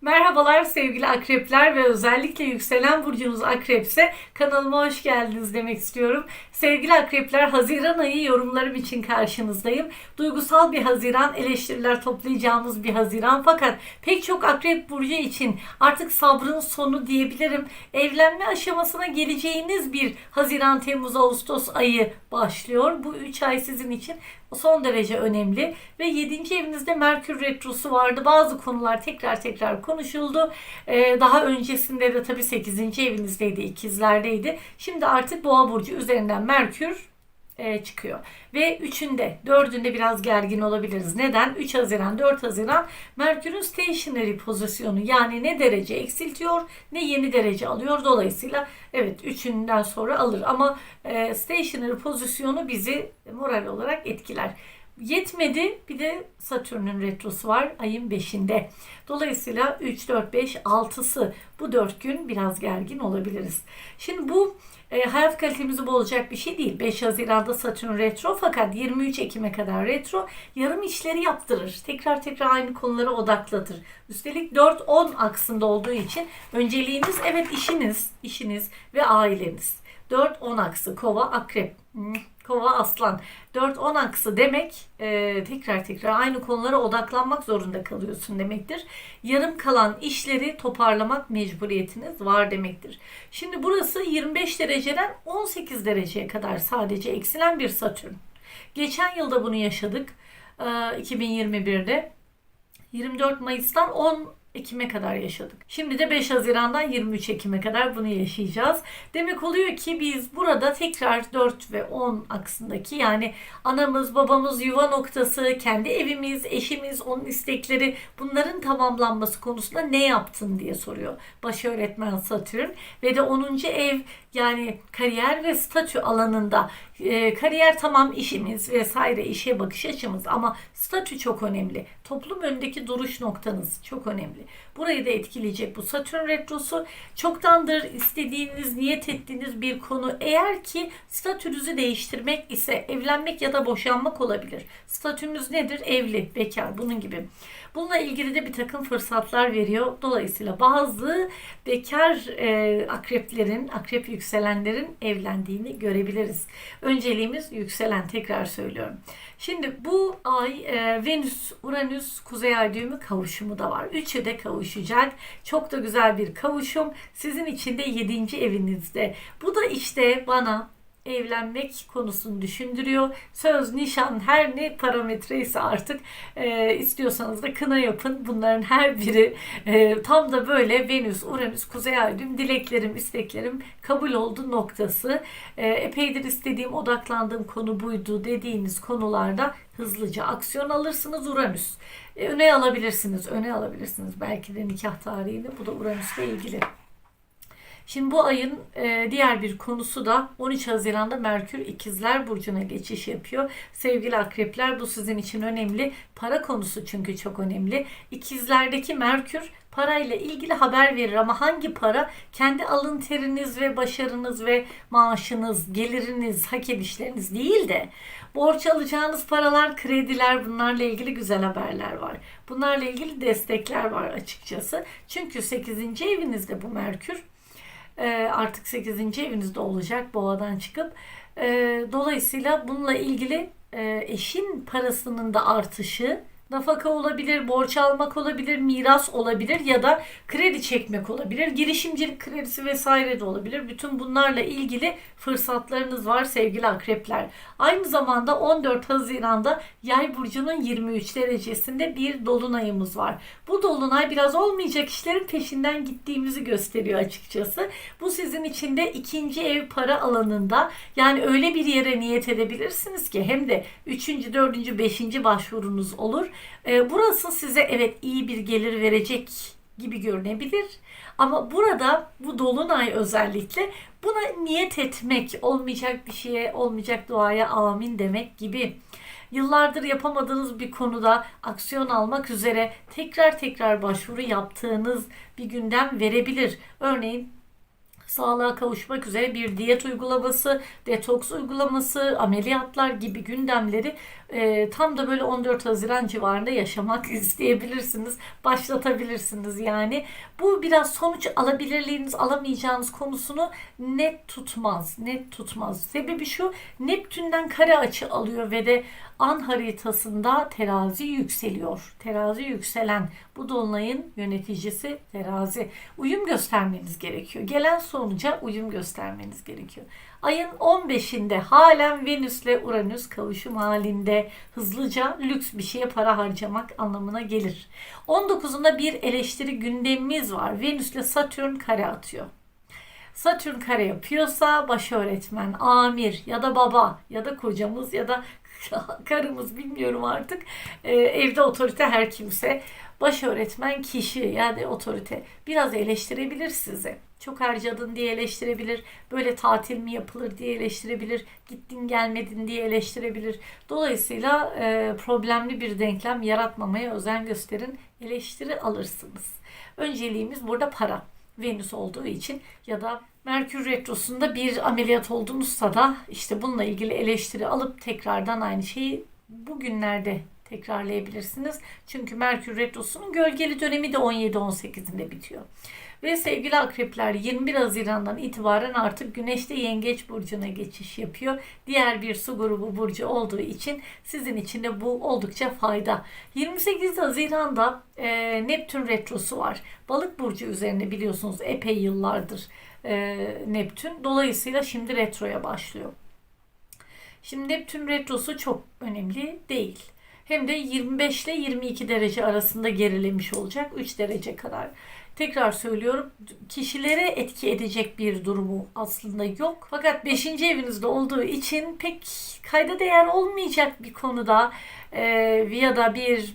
Merhabalar sevgili akrepler ve özellikle yükselen burcunuz akrepse kanalıma hoş geldiniz demek istiyorum. Sevgili akrepler Haziran ayı yorumlarım için karşınızdayım. Duygusal bir Haziran, eleştiriler toplayacağımız bir Haziran fakat pek çok akrep burcu için artık sabrın sonu diyebilirim. Evlenme aşamasına geleceğiniz bir Haziran, Temmuz, Ağustos ayı başlıyor. Bu 3 ay sizin için son derece önemli ve 7. evinizde Merkür Retrosu vardı. Bazı konular tekrar tekrar konuşuldu. Ee, daha öncesinde de tabii 8. evinizdeydi, ikizlerdeydi. Şimdi artık Boğa Burcu üzerinden Merkür e, çıkıyor. Ve üçünde, dördünde biraz gergin olabiliriz. Neden? 3 Haziran, 4 Haziran Merkür'ün stationary pozisyonu yani ne derece eksiltiyor ne yeni derece alıyor. Dolayısıyla evet üçünden sonra alır ama e, stationary pozisyonu bizi moral olarak etkiler. Yetmedi bir de Satürn'ün retrosu var ayın 5'inde. Dolayısıyla 3, 4, 5, 6'sı bu 4 gün biraz gergin olabiliriz. Şimdi bu e, hayat kalitemizi bozacak bir şey değil. 5 Haziran'da Satürn retro fakat 23 Ekim'e kadar retro yarım işleri yaptırır. Tekrar tekrar aynı konulara odaklatır. Üstelik 4-10 aksında olduğu için önceliğiniz evet işiniz, işiniz ve aileniz. 4-10 aksı kova akrep. Hmm, Kova aslan. 4-10 aksı demek e, tekrar tekrar aynı konulara odaklanmak zorunda kalıyorsun demektir. Yarım kalan işleri toparlamak mecburiyetiniz var demektir. Şimdi burası 25 dereceden 18 dereceye kadar sadece eksilen bir satürn. Geçen yılda bunu yaşadık. E, 2021'de. 24 Mayıs'tan 10 Ekim'e kadar yaşadık. Şimdi de 5 Haziran'dan 23 Ekim'e kadar bunu yaşayacağız. Demek oluyor ki biz burada tekrar 4 ve 10 aksındaki yani anamız, babamız, yuva noktası, kendi evimiz, eşimiz, onun istekleri bunların tamamlanması konusunda ne yaptın diye soruyor. Baş öğretmen Satürn ve de 10. ev yani kariyer ve statü alanında e, kariyer tamam işimiz vesaire işe bakış açımız ama statü çok önemli. Toplum önündeki duruş noktanız çok önemli. Burayı da etkileyecek bu Satürn retrosu. Çoktandır istediğiniz, niyet ettiğiniz bir konu eğer ki statünüzü değiştirmek ise evlenmek ya da boşanmak olabilir. Statümüz nedir? Evli, bekar bunun gibi. Bununla ilgili de bir takım fırsatlar veriyor. Dolayısıyla bazı bekar e, akreplerin, akrep yükselenlerin evlendiğini görebiliriz. Önceliğimiz yükselen tekrar söylüyorum. Şimdi bu ay e, Venüs, Uranüs, Kuzey Ay düğümü kavuşumu da var. Üçü de kavuşacak. Çok da güzel bir kavuşum. Sizin için de 7. evinizde. Bu da işte bana evlenmek konusunu düşündürüyor. Söz, nişan her ne parametreyse artık e, istiyorsanız da kına yapın. Bunların her biri e, tam da böyle Venüs, Uranüs, Kuzey Ay düğüm dileklerim, isteklerim kabul oldu noktası. E, epeydir istediğim, odaklandığım konu buydu dediğiniz konularda hızlıca aksiyon alırsınız Uranüs. E, öne alabilirsiniz, öne alabilirsiniz. Belki de nikah tarihini. Bu da Uranüs'le ilgili. Şimdi bu ayın e, diğer bir konusu da 13 Haziran'da Merkür İkizler Burcu'na geçiş yapıyor. Sevgili akrepler bu sizin için önemli. Para konusu çünkü çok önemli. İkizlerdeki Merkür parayla ilgili haber verir ama hangi para? Kendi alın teriniz ve başarınız ve maaşınız, geliriniz, hak edişleriniz değil de borç alacağınız paralar, krediler bunlarla ilgili güzel haberler var. Bunlarla ilgili destekler var açıkçası. Çünkü 8. evinizde bu Merkür e, artık 8. evinizde olacak boğadan çıkıp. E, dolayısıyla bununla ilgili e, eşin parasının da artışı nafaka olabilir, borç almak olabilir, miras olabilir ya da kredi çekmek olabilir. Girişimcilik kredisi vesaire de olabilir. Bütün bunlarla ilgili fırsatlarınız var sevgili akrepler. Aynı zamanda 14 Haziran'da Yay burcunun 23 derecesinde bir dolunayımız var. Bu dolunay biraz olmayacak işlerin peşinden gittiğimizi gösteriyor açıkçası. Bu sizin için de ikinci ev para alanında yani öyle bir yere niyet edebilirsiniz ki hem de 3. 4. 5. başvurunuz olur. Ee, burası size evet iyi bir gelir verecek gibi görünebilir. Ama burada bu dolunay özellikle buna niyet etmek, olmayacak bir şeye, olmayacak duaya amin demek gibi. Yıllardır yapamadığınız bir konuda aksiyon almak üzere tekrar tekrar başvuru yaptığınız bir gündem verebilir. Örneğin sağlığa kavuşmak üzere bir diyet uygulaması, detoks uygulaması, ameliyatlar gibi gündemleri e, tam da böyle 14 Haziran civarında yaşamak isteyebilirsiniz. Başlatabilirsiniz yani. Bu biraz sonuç alabilirliğiniz alamayacağınız konusunu net tutmaz. Net tutmaz. Sebebi şu Neptün'den kare açı alıyor ve de an haritasında terazi yükseliyor. Terazi yükselen bu dolunayın yöneticisi terazi. Uyum göstermeniz gerekiyor. Gelen sonuca uyum göstermeniz gerekiyor. Ayın 15'inde halen Venüs ile Uranüs kavuşum halinde hızlıca lüks bir şeye para harcamak anlamına gelir. 19'unda bir eleştiri gündemimiz var. Venüs ile Satürn kare atıyor. Satürn kare yapıyorsa baş öğretmen, amir ya da baba ya da kocamız ya da karımız bilmiyorum artık Ee, evde otorite her kimse baş öğretmen kişi yani otorite biraz eleştirebilir sizi. Çok harcadın diye eleştirebilir. Böyle tatil mi yapılır diye eleştirebilir. Gittin gelmedin diye eleştirebilir. Dolayısıyla e, problemli bir denklem yaratmamaya özen gösterin. Eleştiri alırsınız. Önceliğimiz burada para. Venüs olduğu için ya da Merkür Retrosu'nda bir ameliyat oldunuzsa da işte bununla ilgili eleştiri alıp tekrardan aynı şeyi bugünlerde tekrarlayabilirsiniz. Çünkü Merkür Retrosu'nun gölgeli dönemi de 17-18'inde bitiyor. Ve sevgili akrepler 21 Haziran'dan itibaren artık Güneş de Yengeç Burcu'na geçiş yapıyor. Diğer bir su grubu burcu olduğu için sizin için de bu oldukça fayda. 28 Haziran'da e, Neptün Retrosu var. Balık Burcu üzerine biliyorsunuz epey yıllardır e, Neptün. Dolayısıyla şimdi retroya başlıyor. Şimdi Neptün retrosu çok önemli değil. Hem de 25 ile 22 derece arasında gerilemiş olacak 3 derece kadar. Tekrar söylüyorum kişilere etki edecek bir durumu aslında yok. Fakat 5. evinizde olduğu için pek kayda değer olmayacak bir konuda e, ya da bir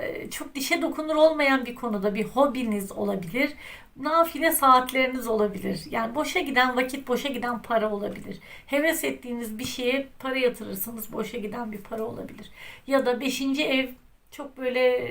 e, çok dişe dokunur olmayan bir konuda bir hobiniz olabilir. Nafile saatleriniz olabilir. Yani boşa giden vakit, boşa giden para olabilir. Heves ettiğiniz bir şeye para yatırırsınız, boşa giden bir para olabilir. Ya da beşinci ev çok böyle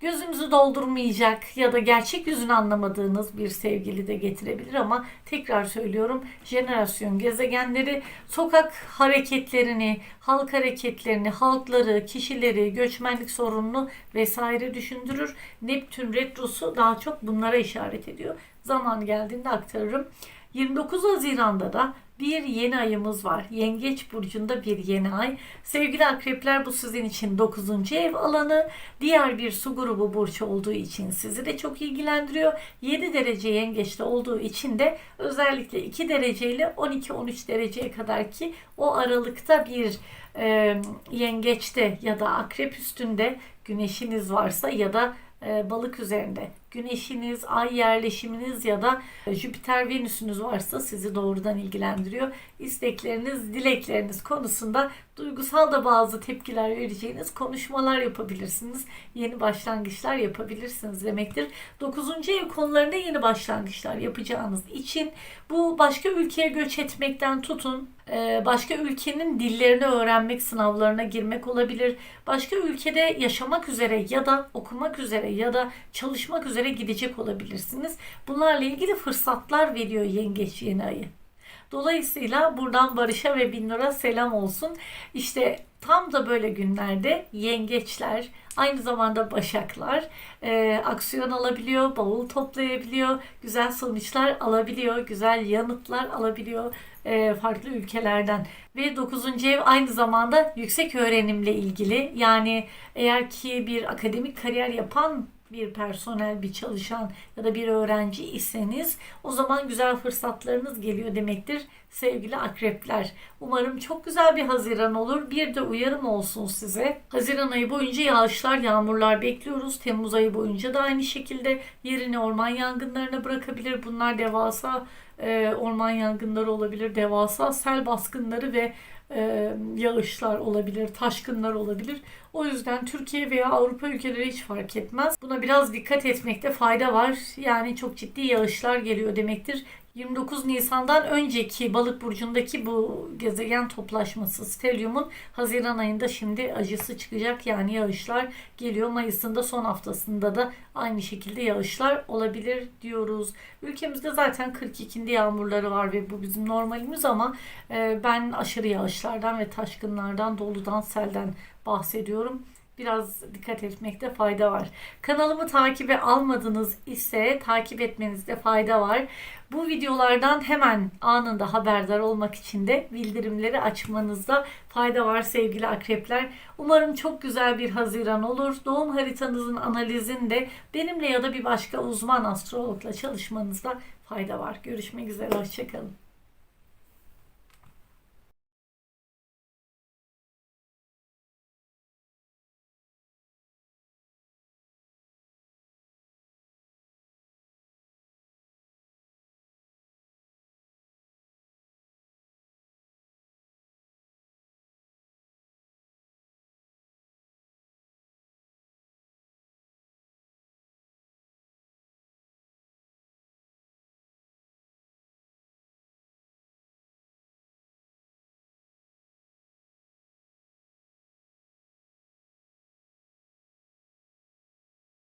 gözünüzü doldurmayacak ya da gerçek yüzünü anlamadığınız bir sevgili de getirebilir ama tekrar söylüyorum jenerasyon gezegenleri sokak hareketlerini, halk hareketlerini, halkları, kişileri, göçmenlik sorununu vesaire düşündürür. Neptün retrosu daha çok bunlara işaret ediyor. Zaman geldiğinde aktarırım. 29 Haziran'da da bir yeni ayımız var. Yengeç burcunda bir yeni ay. Sevgili akrepler bu sizin için 9. ev alanı. Diğer bir su grubu burç olduğu için sizi de çok ilgilendiriyor. 7 derece yengeçte olduğu için de özellikle 2 derece ile 12-13 dereceye kadar ki o aralıkta bir e, yengeçte ya da akrep üstünde güneşiniz varsa ya da balık üzerinde güneşiniz, ay yerleşiminiz ya da Jüpiter Venüs'ünüz varsa sizi doğrudan ilgilendiriyor. İstekleriniz, dilekleriniz konusunda duygusal da bazı tepkiler vereceğiniz konuşmalar yapabilirsiniz. Yeni başlangıçlar yapabilirsiniz demektir. 9. ev konularında yeni başlangıçlar yapacağınız için bu başka ülkeye göç etmekten tutun e, başka ülkenin dillerini öğrenmek, sınavlarına girmek olabilir. Başka ülkede yaşamak üzere ya da okumak üzere ya da çalışmak üzere gidecek olabilirsiniz. Bunlarla ilgili fırsatlar veriyor yengeç yeni ayı. Dolayısıyla buradan Barış'a ve Binnur'a selam olsun. İşte tam da böyle günlerde yengeçler, aynı zamanda başaklar e, aksiyon alabiliyor, bavul toplayabiliyor, güzel sonuçlar alabiliyor, güzel yanıtlar alabiliyor e, farklı ülkelerden. Ve 9. ev aynı zamanda yüksek öğrenimle ilgili. Yani eğer ki bir akademik kariyer yapan bir personel, bir çalışan ya da bir öğrenci iseniz o zaman güzel fırsatlarınız geliyor demektir sevgili akrepler. Umarım çok güzel bir Haziran olur. Bir de uyarım olsun size. Haziran ayı boyunca yağışlar, yağmurlar bekliyoruz. Temmuz ayı boyunca da aynı şekilde yerini orman yangınlarına bırakabilir. Bunlar devasa e, orman yangınları olabilir, devasa sel baskınları ve e, yağışlar olabilir, taşkınlar olabilir. O yüzden Türkiye veya Avrupa ülkeleri hiç fark etmez. Buna biraz dikkat etmekte fayda var. Yani çok ciddi yağışlar geliyor demektir. 29 Nisan'dan önceki balık burcundaki bu gezegen toplaşması stelyumun Haziran ayında şimdi acısı çıkacak yani yağışlar geliyor. Mayıs'ın da son haftasında da aynı şekilde yağışlar olabilir diyoruz. Ülkemizde zaten 42'inde yağmurları var ve bu bizim normalimiz ama e, ben aşırı yağışlardan ve taşkınlardan, doludan, selden bahsediyorum. Biraz dikkat etmekte fayda var. Kanalımı takibe almadınız ise takip etmenizde fayda var. Bu videolardan hemen anında haberdar olmak için de bildirimleri açmanızda fayda var sevgili akrepler. Umarım çok güzel bir Haziran olur. Doğum haritanızın analizinde benimle ya da bir başka uzman astrologla çalışmanızda fayda var. Görüşmek üzere, hoşçakalın.